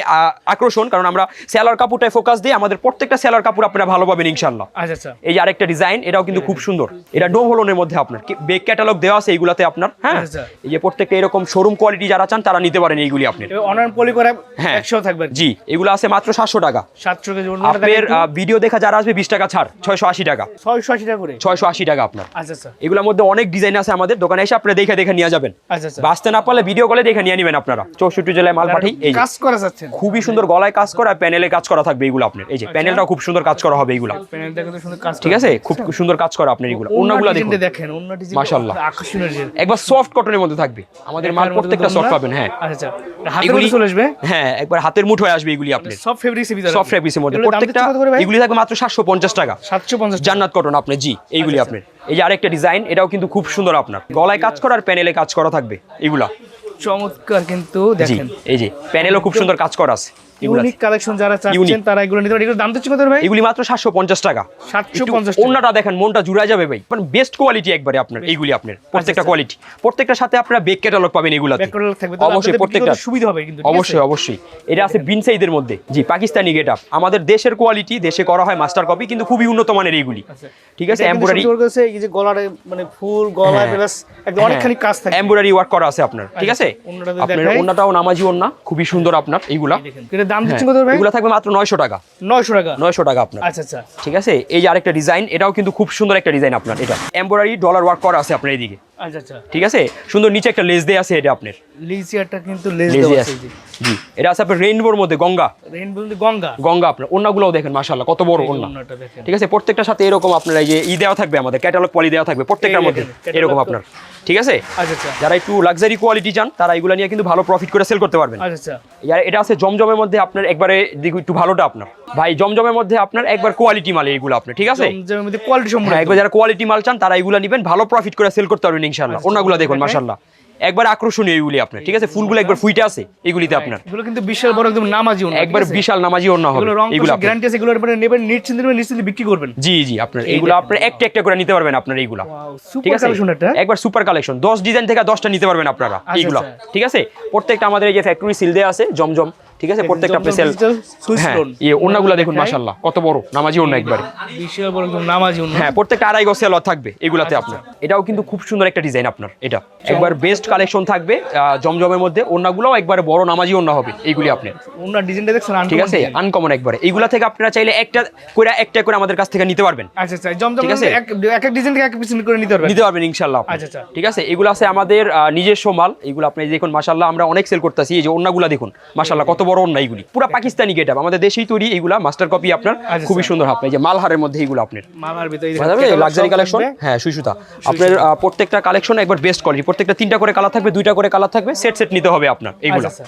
আকর্ষণ কারণ আমরা সেলার কাপড়টায় ফোকাস দিই আমাদের প্রত্যেকটা সেলার কাপড় আপনারা ভালো পাবেন ইনশাল্লাহ আচ্ছা আচ্ছা। এই যে আরেকটা ডিজাইন এটাও কিন্তু খুব সুন্দর। এটা হোলনের মধ্যে আপনার। বেক ক্যাটালগ দেওয়া আছে এইগুলাতে আপনার হ্যাঁ? আচ্ছা। এই যে প্রত্যেকটা এরকম শোরুম কোয়ালিটি যারা চান তারা নিতে পারেন এইগুলি আপনি। অনার পলি করে হ্যাঁ। 100 থাকবে। জি এগুলো আছে মাত্র সাতশো টাকা। 700 কেজি ওন্নাটা আপনার ভিডিও দেখা যারা আসবে বিশ টাকা ছাড় ছয়শো আশি টাকা। 680 টাকা করে। ছয়শো আশি টাকা আপনার। আচ্ছা আচ্ছা। এগুলোর মধ্যে অনেক ডিজাইন আছে আমাদের দোকানে এসে আপনারা দেখে দেখে নিয়ে যাবেন। আচ্ছা আচ্ছা। বাঁচতে না পারলে ভিডিও কলে দেখে নিয়ে নেবেন আপনারা। চৌষট্টি জেলায় মাল পাঠাই এই কাজ করা যাচ্ছেন খুবই সুন্দর গলায় কাজ করা প্যানেলে কাজ করা থাকবে এইগুলো আপনার। এই যে প্যানেলটাও খুব সুন্দর কাজ করা হবে এইগুলো প্যানেলটা ঠিক আছে? খুব সুন্দর কাজ করা আপনার এগুলো। অন্যগুলো দেখুন। দেখেন মাশাআল্লাহ। একবার সফট কটনের মধ্যে থাকবে। আমাদের মাল প্রত্যেকটা সফট পাবেন হ্যাঁ। আচ্ছা আচ্ছা। চলে আসবে? হ্যাঁ একবার হাতের মুঠোয় আসবে এগুলি আপনার। সব ফেব্রিক্সের ভিতরে সফট ফ্যাব্রিক্সের মধ্যে। প্রত্যেকটা? এগুলি থাকবে মাত্র সাতশো পঞ্চাশ টাকা। 750 জান্নাত কটন আপনার জি। এইগুলি আচ্ছা, আপনার। এই যে আরেকটা ডিজাইন এটাও কিন্তু খুব সুন্দর আপনার। গলায় কাজ করা আর প্যানেলে কাজ করা থাকবে এগুলা। চমৎকার কিন্তু দেখেন। এই যে প্যানেলও খুব সুন্দর কাজ করা আছে। ইউনিক কালেকশন যারা চাচ্ছেন। তারা এগুলো নিতে পারে। এগুলোর দাম দিচ্ছে কত ভাই? এগুলি মাত্র সাতশো পঞ্চাশ টাকা। 750 টাকা। অন্যটা দেখেন মনটা জুড়ায় যাবে ভাই। মানে বেস্ট কোয়ালিটি একবারে আপনার এইগুলি আপনার প্রত্যেকটা আচ্ছা। কোয়ালিটি প্রত্যেকটার সাথে আপনারা বেক ক্যাটালগ পাবেন এগুলাতে। ব্যাক করার থাকবে অবশ্যই প্রত্যেকটা সুবিধা হবে কিন্তু অবশ্যই অবশ্যই। এটা আছে বিনসাইদের মধ্যে। জি পাকিস্তানি গেট আপ আমাদের দেশের কোয়ালিটি দেশে করা হয় মাস্টার কপি কিন্তু খুবই উন্নত মানের এইগুলি আচ্ছা। ঠিক আছে এমব্রয়ডারি এই যে গলারে মানে ফুল গলায় হ্যাঁ। প্লাস একদম অনেকখানি কাজ থাকে। এমব্রয়ডারি ওয়ার্ক করা আছে আপনার ঠিক আছে? আপনার ওন্নাটাও নামাজি ওন্না খুবই সুন্দর আপনার এইগুলা দাম দিচ্ছেন হ্যাঁ, কত ভাই? এগুলো থাকবে মাত্র নয়শো টাকা। নয়শো টাকা। নয়শো টাকা আপনার। আচ্ছা আচ্ছা। ঠিক আছে? এই যে আরেকটা ডিজাইন এটাও কিন্তু খুব সুন্দর একটা ডিজাইন আপনার এটা। এমব্রয়ডারি ডলার ওয়ার্ক করা আছে আপনার এইদিকে। আচ্ছা আচ্ছা। ঠিক আছে? সুন্দর নিচে একটা লেস দিয়ে আছে এটা আপনার। লিচিয়ারটা কিন্তু আছে আছে। জি এটা আছে আপনার রেইনবোর মধ্যে গঙ্গা। রেইনবো গঙ্গা? গঙ্গা আপনার দেখেন কত বড় ঠিক আছে প্রত্যেকটার সাথে এরকম আপনার এই যে ই দেওয়া থাকবে আমাদের ক্যাটালগ পলি দেওয়া থাকবে প্রত্যেকটার মধ্যে এরকম আপনার। ঠিক আছে? আচ্ছা আচ্ছা। যারা একটু লাক্সারি কোয়ালিটি চান তারা এগুলো নিয়ে কিন্তু ভালো প্রফিট করে সেল করতে পারবেন। আচ্ছা এটা আছে জমজমের মধ্যে আপনার একবারে একটু ভালোটা আপনার। ভাই জমজমের মধ্যে আপনার একবার কোয়ালিটি মাল এইগুলো আপনার ঠিক আছে? জমজমের মধ্যে কোয়ালিটি সম্পূর্ণ হ্যাঁ একবার যারা কোয়ালিটি মাল চান তারা এগুলো নেবেন ভালো প্রফিট করে সেল করতে পারবেন ইনশাল্লাহ আচ্ছা, অন্যগুলো দেখুন। মাশাল্লাহ একবার আকর্ষণীয় এইগুলি আপনার ঠিক আছে? ফুলগুলো একবার ফুইটে আছে এগুলিতে আপনার। এগুলো কিন্তু বিশাল বড় একদম নামাজি একবার বিশাল নামাজি অন্য হবে এগুলো। গ্যারান্টি আছে এগুলো আপনারা নেবেন নিশ্চিন্তে নেবেন নিশ্চিন্তে বিক্রি করবেন। জি জি আপনার এগুলো। আপনার একটা একটা করে নিতে পারবেন আপনার এইগুলা ঠিক সুপার আছে? একবার সুপার কালেকশন দশ ডিজাইন থেকে দশটা নিতে পারবেন আপনারা আচ্ছা, এইগুলো আচ্ছা। ঠিক আছে? প্রত্যেকটা আমাদের এই যে ফ্যাক্টরি সিল দেওয়া আছে জমজম। ঠিক আছে? প্রত্যেকটা আপনি সেল হ্যাঁ ইয়ে ওনাগুলো দেখুন মাশাল্লাহ কত বড় নামাজি অন্য একবারে। বিশাল বড় একদম নামাজি ওড়না হ্যাঁ প্রত্যেকটা আড়াই গজ সেলর থাকবে এগুলাতে আচ্ছা, আপনার। এটাও কিন্তু খুব সুন্দর একটা ডিজাইন আপনার এটা। একবার বেস্ট কালেকশন থাকবে জমজমের মধ্যে ওনাগুলোও একবারে বড় নামাজি ওনা হবে এইগুলি আপনার। ওড়নার ডিজাইনটা দেখছেন ঠিক আছে? আনকমন একবারে। এইগুলা থেকে আপনারা চাইলে একটা করে একটা করে আমাদের কাছ থেকে নিতে পারবেন। আচ্ছা আচ্ছা জমজম ঠিক আছে? এক এক ডিজাইন থেকে এক পিস করে নিতে পারবেন। নিতে পারবেন ইনশাল্লাহ আপনি। আচ্ছা, আচ্ছা। ঠিক আছে? এগুলো আছে আমাদের নিজস্ব মাল। এগুলো আপনি দেখুন মাশাল্লাহ আমরা অনেক সেল করতেছি। এই যে অন্যগুলো দেখুন মাশাল্লাহ কত বড় অন্য এইগুলি। পুরো পাকিস্তানি গেট আমাদের দেশেই তৈরি এইগুলা। মাস্টার কপি আপনার আচ্ছা, খুবই আচ্ছা। সুন্দর আপনি যে মালহারের মধ্যে এইগুলো আপনার। মালার ভিতরে লাক্সারি কালেকশন হ্যাঁ সুইসুতা আপনার প্রত্যেকটা কালেকশন একবার বেস্ট কোয়ালিটি প্রত্যেকটা তিনটা করে কালার থাকবে দুইটা করে কালার থাকবে সেট সেট নিতে হবে আপনার এইগুলো। আচ্ছা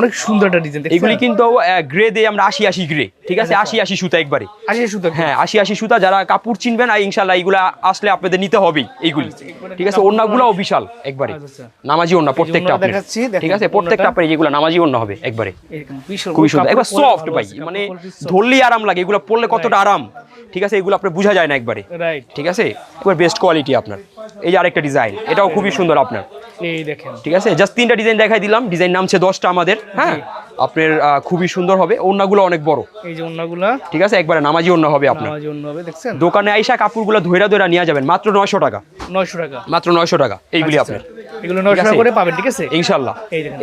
অনেক সুন্দর একটা ডিজাইন এইগুলি কিন্তু গ্রে দিয়ে আমরা আশি আশি গ্রে ঠিক আছে? আশি আশি সুতা একবারে। আসি সুতো। হ্যাঁ আশি আশি সুতা। যারা কাপড় চিনবেন আর ইনশাল্লাহ এইগুলা আসলে আপনাদের নিতে হবেই এইগুলি। ঠিক আছে? ওন্নাগুলাও বিশাল একবারে। আচ্ছা। নামাজি ওন্না প্রত্যেকটা ঠিক আছে? প্রত্যেকটা। আপনার যেগুলো নামাজি ওন্না হবে একবারে। খুবই সুন্দর। একবার সফট ভাই মানে ধরলেই আরাম লাগে এগুলো পরলে কতটা আরাম? ঠিক আছে এগুলো আপনার বোঝা যায় না একবারে। ঠিক আছে? একবার বেস্ট কোয়ালিটি আপনার। এই যে আরেকটা ডিজাইন এটাও খুবই সুন্দর আপনার। এই দেখেন। ঠিক আছে? জাস্ট তিনটা ডিজাইন দেখাই দিলাম ডিজাইন নামছে দশটা আমাদের হ্যাঁ? আপনার খুবই সুন্দর হবে ওন্নাগুলো অনেক বড়। এই যে ওড়নাগুলা। ঠিক আছে? একবারে নামাজি ওন্না হবে আপনার। নামাজি ওড়না হবে দেখছেন? দোকানে আইসা কাপড়গুলো ধৈরা ধৈরা নিয়ে যাবেন মাত্র নয়শো টাকা। 900 টাকা। মাত্র নয়শো টাকা এইগুলি আচ্ছা, আপনার। এগুলো 900 করে পাবেন ঠিক আছে? ইনশাল্লাহ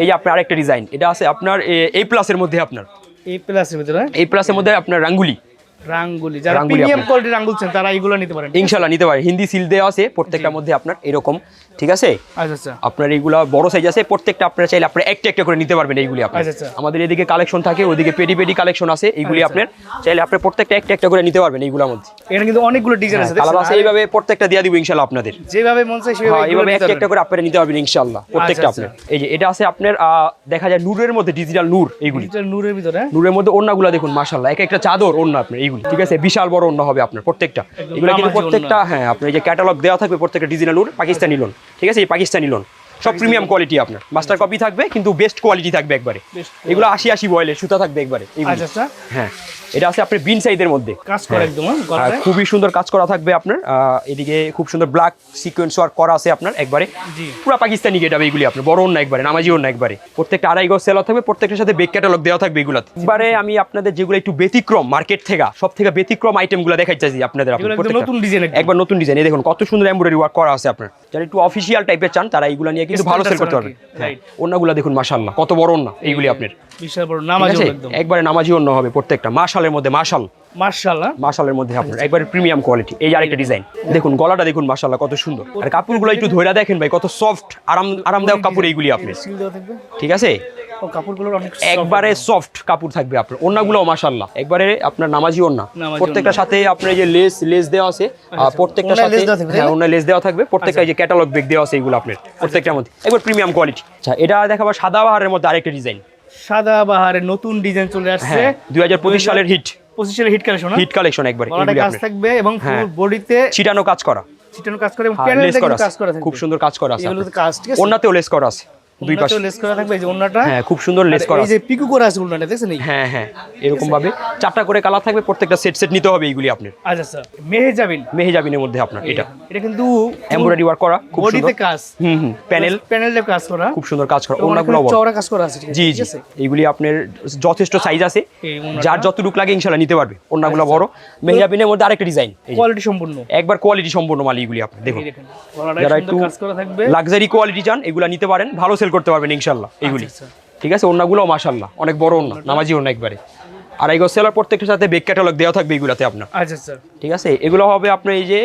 এই যে আপনার আরেকটা ডিজাইন এটা আছে আপনার এই প্লাসের মধ্যে আপনার। এই প্লাসের ভিতরে এই প্লাসের মধ্যে আপনার রাঙ্গুলি। রাঙ্গুলি। যারা প্রিমিয়াম কোয়ালিটির রাঙ্গুল চান তারা এগুলো নিতে পারেন ইনশাল্লাহ নিতে পারে। হিন্দি সিল দেওয়া আছে প্রত্যেকটার মধ্যে আপনার এরকম ঠিক আছে? আচ্ছা আচ্ছা। আপনার এইগুলা বড় সাইজ আছে প্রত্যেকটা আপনারা চাইলে আপনারা একটা একটা করে নিতে পারবেন এইগুলি আপনার। আচ্ছা। আমাদের এদিকে কালেকশন থাকে ওইদিকে পেডি পেডি কালেকশন আছে এইগুলি। আপনার। চাইলে আপনি প্রত্যেকটা একটা একটা করে নিতে পারবেন এইগুলোর মধ্যে। এখানে কিন্তু অনেকগুলো ডিজাইন আছে কালার আছে এইভাবে প্রত্যেকটা দিয়ে দিব ইনশাল্লাহ আপনাদের। যেভাবে মন চায় সেভাবে হ্যাঁ এইভাবে একটা একটা করে আপনারা নিতে পারবেন ইনশাল্লাহ প্রত্যেকটা আপনার। এই যে এটা আছে আপনার আহ, দেখা যায় নূরের মধ্যে ডিজিটাল নূর এইগুলি। ডিজিটাল নূরের ভিতরে নূরের মধ্যে ওন্নাগুলো দেখুন মাশাল্লাহ এক একটা চাদর ওন্না আপনার এইগুলি। ঠিক আছে? বিশাল বড় ওন্না হবে আপনার প্রত্যেকটা। এগুলো কিন্তু প্রত্যেকটা হ্যাঁ আপনার এই যে ক্যাটালগ দেওয়া থাকবে প্রত্যেকটা ডিজিটাল নূর পাকিস্তানি লোন ঠিক আছে এই পাকিস্তানি লোন সব প্রিমিয়াম কোয়ালিটি আপনার। মাস্টার কপি থাকবে কিন্তু বেস্ট কোয়ালিটি থাকবে একবারে। এগুলো আশি আশি বয়েলের সুতা থাকবে একবারে। আচ্ছা আচ্ছা। হ্যাঁ এটা আছে আপনার বিন সাইজের মধ্যে। কাজ করে একদম হ্যাঁ, আর গলায় খুবই সুন্দর কাজ করা থাকবে আপনার। এদিকে খুব সুন্দর ব্ল্যাক সিকোয়েন্স ওয়ার্ক করা আছে আপনার একবারে। পুরো পাকিস্তানি গেট হবে এগুলি আপনার বড় অন্য একবারে নামাজি অন্য একবারে। প্রত্যেকটা আড়াই গজ সেলার থাকবে প্রত্যেকটার সাথে বেক ক্যাটালগ দেওয়া থাকবে এগুলাতে। একবারে আমি আপনাদের যেগুলো একটু ব্যতিক্রম মার্কেট থেকে সব থেকে ব্যতিক্রম আইটেমগুলো দেখাই চাইছি আপনাদের নতুন ডিজাইন একবার নতুন ডিজাইন এই দেখুন কত সুন্দর এমব্রয়ডারি ওয়ার্ক করা আছে আপনার। যারা একটু অফিসিয়াল টাইপের চান তারা এইগুলো নিয়ে কিন্তু ভালো সেল করতে পারবে হ্যাঁ। দেখুন মাশাল্লাহ কত বড় অন্য এইগুলি আপনার। বিশাল বড় নামাজি একদম। একবারে নামাজি অন্য হবে প্রত্যেকটা। মাশালের মধ্যে মাশাল। মাশালের মধ্যে আপনার একবারে প্রিমিয়াম কোয়ালিটি এই আরেকটা ডিজাইন দেখুন গলাটা দেখুন মাশাল্লাহ কত সুন্দর। আর কাপড়গুলো একটু ধইরা দেখেন ভাই কত সফট আরাম আরামদায়ক কাপড় এইগুলি আপনি ঠিক আছে? ও কাপড়গুলো অনেক একবারে সফট কাপড় থাকবে আপনার। ওন্নাগুলো একবারে আপনার নামাজি ওন্না প্রত্যেকটার সাথে আপনার যে লেস লেস দেওয়া আছে আর প্রত্যেকটার ওড়নায় সাথে হ্যাঁ? ওন্না লেস দেওয়া থাকবে। প্রত্যেকটা যে ক্যাটালগ বেগ দেওয়া আছে এগুলো আপনার প্রত্যেকটার মধ্যে। একবার প্রিমিয়াম কোয়ালিটি আচ্ছা এটা দেখাবো সাদা বাহারের মধ্যে আরেকটা ডিজাইন সাদা বাহারের নতুন ডিজাইন চলে আসছে। হ্যাঁ দুই হাজার পঁচিশ সালের হিট পঁচিশ সালের হিট কালেকশন হিট কালেকশন একবার এগুলি কাজ থাকবে এবং হ্যাঁ। ফুল বডিতে ছিটানো কাজ করা। চিটানো কাজ করে এবং হ্যাঁ, প্যানেল কাজ করা খুব সুন্দর কাজ করা আছে এগুলোতে কাজ ঠিক আছে? ওন্নাতেও লেস করা আছে। দুই পাশে। লেস করা থাকবে এই যে ওন্নাটা হ্যাঁ খুব সুন্দর লেস করা এই যে পিকু করা আছে ওন্নাটা দেখছেন এই? হ্যাঁ হ্যাঁ এরকম ভাবে। চারটা করে কালার থাকবে প্রত্যেকটা সেট সেট নিতে হবে এইগুলি আপনার। আচ্ছা আচ্ছা মেহে মেহেজাবিনের মধ্যে আপনার এটা। এটা কিন্তু এমব্রয়ডারি ওয়ার্ক করা খুব বডিতে কাজ। হুম হুম প্যানেল প্যানেলে কাজ করা। খুব সুন্দর কাজ করা এবং চওড়া কাজ করা আছে জি জি এইগুলি আপনার যথেষ্ট সাইজ আছে। যার যতটুকু লাগে ইনশাল্লাহ নিতে পারবে। ওনাগুলো বড়। মেহেজাবিনের মধ্যে আরেকটা ডিজাইন কোয়ালিটি সম্পূর্ণ। একবার কোয়ালিটি সম্পূর্ণ মাল এইগুলি আপনি দেখুন। যারা একটু লাক্সারি কোয়ালিটি চান এগুলো নিতে পারেন ভালো সেল করতে পারবেন ইনশাল্লাহ আচ্ছা, আচ্ছা। ঠিক আছে? অন্যগুলো মাসাল্লাহ অনেক বড় অন্য নামাজি অন্য একবারে। আর এই সেলার প্রত্যেকটার সাথে বেক ক্যাটালগ দেওয়া থাকবে এগুলাতে আপনার। আচ্ছা স্যার ঠিক আছে? এগুলো হবে আপনার এই যে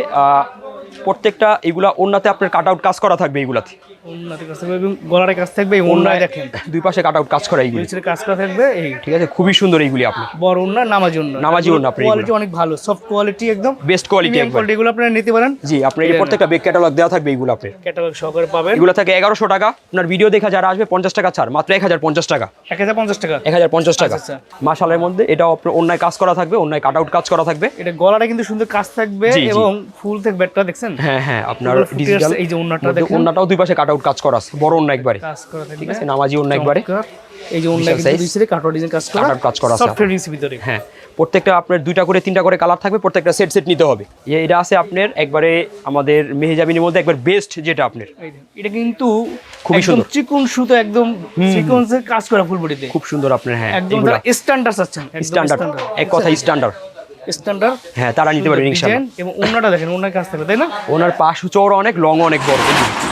প্রত্যেকটা এগুলা অন্যতে আপনার কাট আউট কাজ করা থাকবে এগুলাতে উন্নতির কাছ থাকবে এবং গলার কাছ থাকবে এই উন্নয় দেখেন। দুই পাশে কাট আউট কাজ করা এইগুলি। নিচের কাজ করা থাকবে এই। ঠিক আছে খুবই সুন্দর এইগুলি আপনার বড় উন্নয় নামাজি উন্নয় নামাজি ওড়না আপনার কোয়ালিটি অনেক ভালো সফট কোয়ালিটি একদম। বেস্ট কোয়ালিটি একবার। কোয়ালিটি এগুলো আপনারা নিতে পারেন। জি আপনার এই প্রত্যেকটা বেক ক্যাটালগ দেওয়া থাকবে এইগুলো আপনার। ক্যাটালগ সহকারে পাবেন। এগুলো থাকে এগারোশো টাকা। আপনার ভিডিও দেখা যারা আসবে পঞ্চাশ টাকা ছাড় মাত্র এক হাজার পঞ্চাশ টাকা। এক হাজার পঞ্চাশ টাকা। এক হাজার পঞ্চাশ টাকা। আচ্ছা, মাসালের মধ্যে আপনার অন্যায় কাজ করা থাকবে অন্যায় কাট আউট কাজ করা থাকবে। এটা গলাটা কিন্তু সুন্দর কাজ থাকবে। এবং ফুল থাকবে একটা দেখছেন? হ্যাঁ হ্যাঁ আপনার ডিজিটাল এই যে ওড়নাটা দেখেন। ওন্নাটাও দুই পাশে কাট আউট কাজ করা আছে। বড় অন্য একবারে। কাজ করা ঠিক আছে? নামাজি অন্য একবারে। এই যে কাটওয়ার ডিজাইন কাজ করা। কাজ করা আছে ভিতরে। হ্যাঁ। প্রত্যেকটা আপনার দুইটা করে তিনটা করে কালার থাকবে প্রত্যেকটা সেট সেট নিতে হবে। এটা আছে আপনার একবারে আমাদের মেহেজাবিনের মধ্যে একবার বেস্ট যেটা আপনার। এটা কিন্তু খুবই সুন্দর। চিকন সুতো একদম সিকোয়েন্সের কাজ করা ফুল বডিতে খুব সুন্দর আপনার হ্যাঁ একদম স্ট্যান্ডার্ড চাচ্ছেন স্ট্যান্ডার্ড এক কথা স্ট্যান্ডার্ড স্ট্যান্ডার্ড হ্যাঁ তারা নিতে পারবেন ইনশাআল্লাহ এবং ওনাটা দেখেন ওনার কাজ থাকবে তাই না? ওনার পাশ চৌড়া অনেক লং অনেক বড়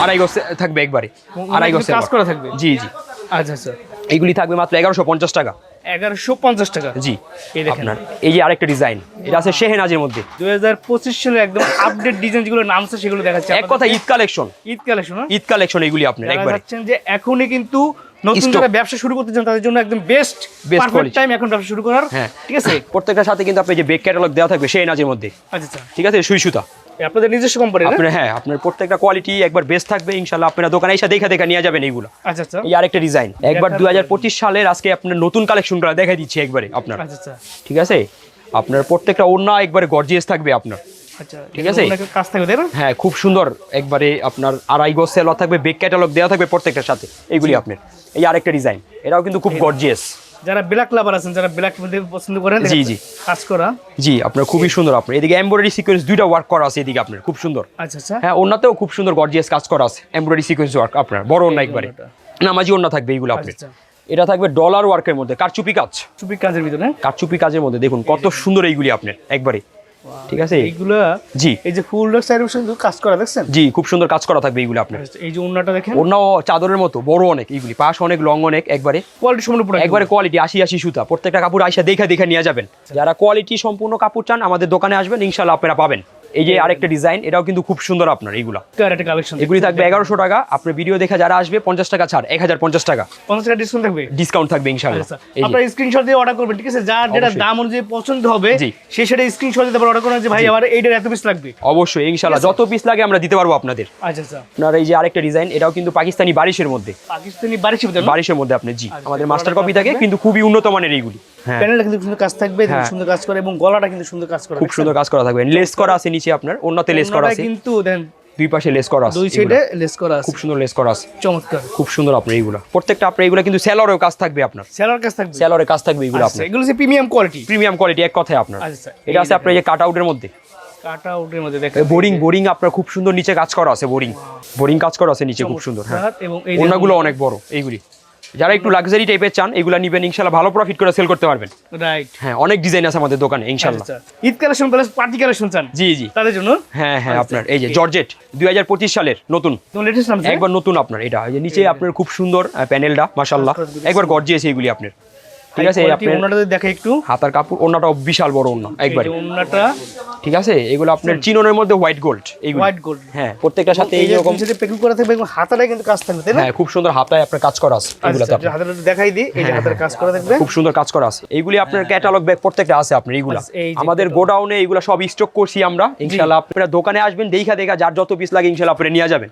আড়াই গজ থাকবে একবারে আড়াই গজ কাজ করা থাকবে? জি জি। আচ্ছা আচ্ছা। এইগুলি থাকবে মাত্র এগারোশো পঞ্চাশ টাকা। এগারোশো পঞ্চাশ টাকা? জি এই দেখেন। এই যে আরেকটা ডিজাইন এটা আছে শেহেনাজের মধ্যে। দুই হাজার পঁচিশ সালে একদম আপডেট ডিজাইন যেগুলো নামছে সেগুলো দেখাচ্ছে এক কথা Eid collection Eid collection Eid collection এগুলি একবারে। যে এখনই কিন্তু নতুন যারা ব্যবসা শুরু করতে চান তাদের জন্য একদম বেস্ট পারফেক্ট টাইম এখন ব্যবসা শুরু করার হ্যাঁ। ঠিক আছে? প্রত্যেকটার সাথে কিন্তু আপনি যে বেক ক্যাটালগ দেওয়া থাকবে শেহেনাজের মধ্যে। আচ্ছা আচ্ছা। ঠিক আছে? সুই সুতা। আপনাদের নিজস্ব কোম্পানি আপনার হ্যাঁ আপনার প্রত্যেকটা কোয়ালিটি একবার বেস্ট থাকবে ইনশাল্লাহ আপনারা দোকানে এসে দেখা দেখা নিয়ে যাবেন এইগুলো। আচ্ছা আচ্ছা। এই আরেকটা ডিজাইন একবার দুই হাজার পঁচিশ সালের আজকে আপনার নতুন কালেকশনগুলো দেখাই দিচ্ছি একবারে আপনার। আচ্ছা ঠিক আছে? আপনার প্রত্যেকটা ওড়না একবারে গর্জিয়াস থাকবে আপনার। ঠিক আছে? ওনাকে কাজ থাকবে হ্যাঁ খুব সুন্দর। একবারে আপনার আড়াই থাকবে বেক ক্যাটালগ দেওয়া থাকবে প্রত্যেকটার সাথে এইগুলি আপনার। এই আরেকটা ডিজাইন এটাও কিন্তু খুব গর্জিয়াস যারা ব্ল্যাক লাভার আছেন যারা ব্ল্যাক পছন্দ করেন জি, জি। কাজ করা। জি আপনার খুবই সুন্দর আপনার। এদিকে এমব্রয়ডারি সিকোয়েন্স দুইটা ওয়ার্ক করা আছে এদিকে আপনার খুব সুন্দর। আচ্ছা আচ্ছা। হ্যাঁ ওনাতেও খুব সুন্দর গর্জিয়াস কাজ করা আছে এমব্রয়ডারি সিকোয়েন্স ওয়ার্ক আপনার বড় ওনা একবারে। নামাজি ওনা থাকবে এইগুলো আপনার। আচ্ছা। এটা থাকবে ডলার ওয়ার্কের মধ্যে কারচুপি কাজ। চুপি কাজের ভিতরে? কারচুপি কাজের মধ্যে দেখুন কত সুন্দর এইগুলি আপনার একবারে। ঠিক আছে? এইগুলা জি। এই যে ফুল সাইড শুধু কাজ করা দেখছেন? জি খুব সুন্দর কাজ করা থাকবে এইগুলো আপনার। এই যে ওন্নাটা দেখেন। ওন্নাও চাদরের মতো বড় অনেক এইগুলি পাশ অনেক লং অনেক একবারে কোয়ালিটি সম্পূর্ণ পুরো একবারে কোয়ালিটি আশি আশি সুতা প্রত্যেকটা কাপড় আইসা দেখে দেখে নিয়ে যাবেন। যারা কোয়ালিটি সম্পূর্ণ কাপড় চান আমাদের দোকানে আসবেন ইনশাল্লাহ আপনারা পাবেন। এই যে আরেকটা ডিজাইন এটাও কিন্তু খুব সুন্দর আপনার এইগুলা। ক্যারেটে কালেকশন এগুলি থাকবে এগারোশো টাকা। আপনার ভিডিও দেখে যারা আসবে পঞ্চাশ টাকা ছাড় এক হাজার পঞ্চাশ টাকা। পঞ্চাশ টাকা ডিসকাউন্ট থাকবে? ডিসকাউন্ট থাকবে ইনশাল্লাহ আচ্ছা এই যে। আপনারা স্ক্রিনশট দিয়ে অর্ডার করবেন ঠিক আছে? যার যেটা দাম অনুযায়ী পছন্দ হবে সে সেটা স্ক্রিনশট দিতে পারে অর্ডার করেন যে ভাই আমার এইটার এত পিস লাগবে। অবশ্যই ইনশাল্লাহ যত পিস লাগে আমরা দিতে পারব আপনাদের। আচ্ছা আচ্ছা। আপনার এই যে আরেকটা ডিজাইন এটাও কিন্তু পাকিস্তানি বারিশের মধ্যে। পাকিস্তানি বারিশের মধ্যে আপনি জি। আমাদের মাস্টার কপি থাকে কিন্তু খুবই উন্নত মানের এইগুলি। হ্যাঁ। প্যানেলটা কিন্তু সুন্দর কাজ থাকবে হ্যাঁ। সুন্দর কাজ করে এবং গলাটা কিন্তু সুন্দর কাজ করে খুব সুন্দর কাজ করা থাকবে। লেস করা আছে নিচে আপনার। অন্যতে লেস করা আছে। কিন্তু দেন দুই পাশে লেস করা আছে দুই সাইডে লেস করা আছে। খুব সুন্দর লেস করা আছে। চমৎকার। খুব সুন্দর আপনার এইগুলা। প্রত্যেকটা আপনার এইগুলা কিন্তু সেলরেও কাজ থাকবে আপনার। সেলার কাজ থাকবে। সেলরের কাজ থাকবে এইগুলো আচ্ছা আপনার। এগুলো হচ্ছে প্রিমিয়াম কোয়ালিটি প্রিমিয়াম কোয়ালিটি এক কথায় আপনার। আচ্ছা, এটা আছে আপনার এই যে কাট আউটের মধ্যে। কাটা আউটের মধ্যে দেখেন। বোরিং বোরিং আপনার খুব সুন্দর নিচে কাজ করা আছে বোরিং বোরিং কাজ করা আছে নিচে খুব সুন্দর হ্যাঁ। এবং ওনাগুলো অনেক বড় এইগুলি। যারা একটু লাক্সারি টাইপের চান এগুলো নিবেন ইনশাল্লাহ ভালো প্রফিট করে সেল করতে পারবেন। রাইট হ্যাঁ অনেক ডিজাইন আছে আমাদের দোকানে ইনশাল্লাহ আচ্ছা Eid collection plus party collection চান? জি জি। তাদের জন্য? হ্যাঁ হ্যাঁ আচ্ছা, আপনার এই যে জর্জেট দুই হাজার পঁচিশ সালের নতুন। একবার নতুন আপনার এটা নিচে আপনার খুব সুন্দর প্যানেলটা মাসাল্লাহ একবার গর্জিয়েছে এগুলি আপনার। ঠিক আছে এই আপনার ওনাটা দেখে একটু। হাতার কাপড় ওনাটাও বিশাল বড় ওনা একবারে। এই ওনাটা ঠিক আছে এগুলো আপনার চিননের মধ্যে হোয়াইট গোল্ড এইগুলো হোয়াইট গোল্ড হ্যাঁ প্রত্যেকটার সাথে এই সাথে প্যাকিং করা থাকবে এবং হাতাটা কিন্তু কাজ থাকবে তাই না? হ্যাঁ খুব সুন্দর হাতায় আপনার কাজ করা আছে এগুলাতে আচ্ছা আপনার। হাতাটা দেখাই দিই এই যে হাতের কাজ করা থাকবে। খুব সুন্দর কাজ করা আছে। এইগুলি আপনার ক্যাটালগ ব্যাগ প্রত্যেকটা আছে আপনার এইগুলা এই আমাদের গোডাউনে এইগুলা সব স্টক করছি আমরা। ইনশাল্লাহ আপনারা দোকানে আসবেন দেখা দেখা যার যত পিস লাগে ইনশাল্লাহ আপনি নিয়ে যাবেন।